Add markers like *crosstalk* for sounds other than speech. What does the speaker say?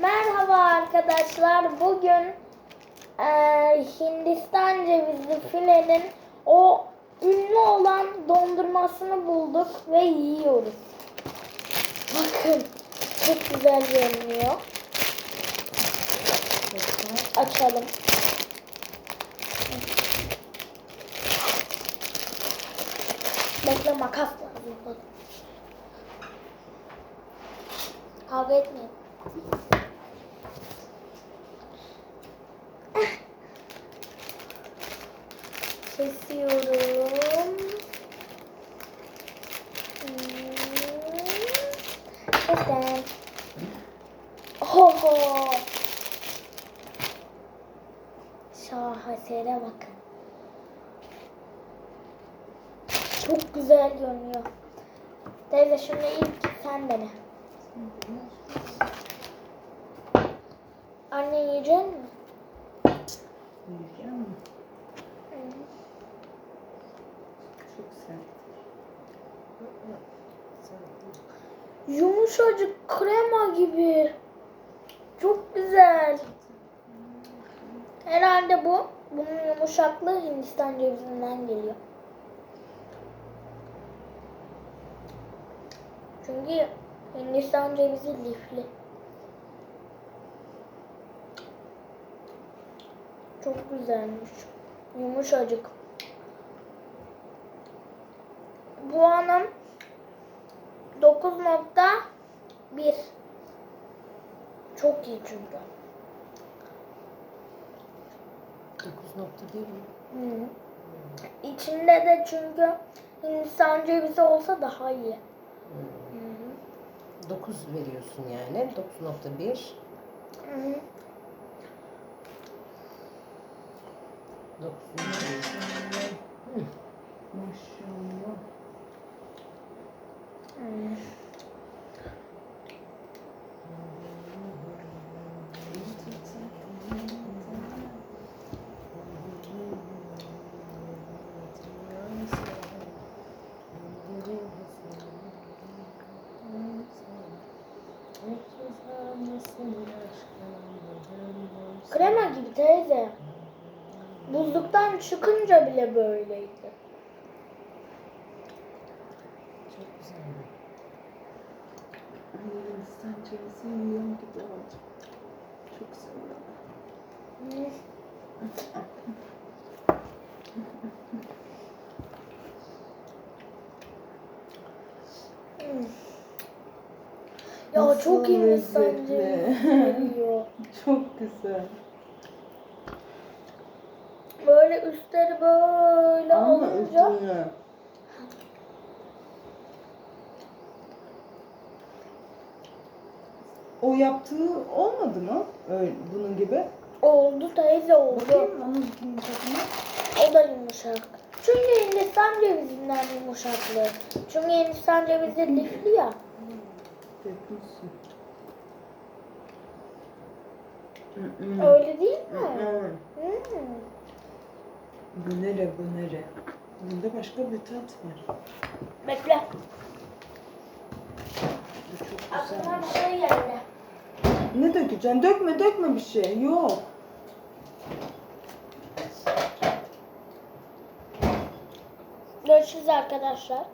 Merhaba arkadaşlar. Bugün eee, Hindistan cevizi filenin o ünlü olan dondurmasını bulduk ve yiyoruz. Bakın çok güzel görünüyor. Açalım. Bekle makas lazım. Kavga etmeyin. Kesiyorum. Kestim. Oho. Şahesere bakın. Çok güzel görünüyor. Teyze şunu ilk sen dene. Anne yiyecek mi? Yiyeceğim mi? Çok sert. Sert. Yumuşacık krema gibi. Çok güzel. Herhalde bu bunun yumuşaklığı Hindistan cevizinden geliyor. Çünkü Hindistan cevizi lifli. Çok güzelmiş. Yumuşacık. Puanım 9.1 Çok iyi çünkü. 9.1 mi? Hı. İçinde de çünkü Hindistan cevizi olsa daha iyi. Hı. 9 veriyorsun yani. 9.1. Hı hı. 9 veriyorsun. Hı. Krema gibi teyze. Buzluktan çıkınca bile böyleydi. Çok güzel. Hindistan cevizi yiyorum gibi oldu. Çok. Hı. Ya Nasıl çok iyi Hindistan cevizi. *laughs* Çok güzel. Böyle üstleri böyle Ama olunca üstüne o yaptığı olmadı mı? Öyle bunun gibi. oldu teyze oldu. Bakayım onun tadına. O da yumuşak. Çünkü Hindistan cevizinden yumuşaklığı. Çünkü Hindistan cevizi lifli ya. Dökmüşsün. Öyle değil mi? hı. Hmm. Bu nere bu nere? Bunda başka bir tat var. Bekle. Bu çok Aklıma güzelmiş. bir şey geldi. Ne dökeceksin? Dökme dökme bir şey. Yok. Görüşürüz arkadaşlar.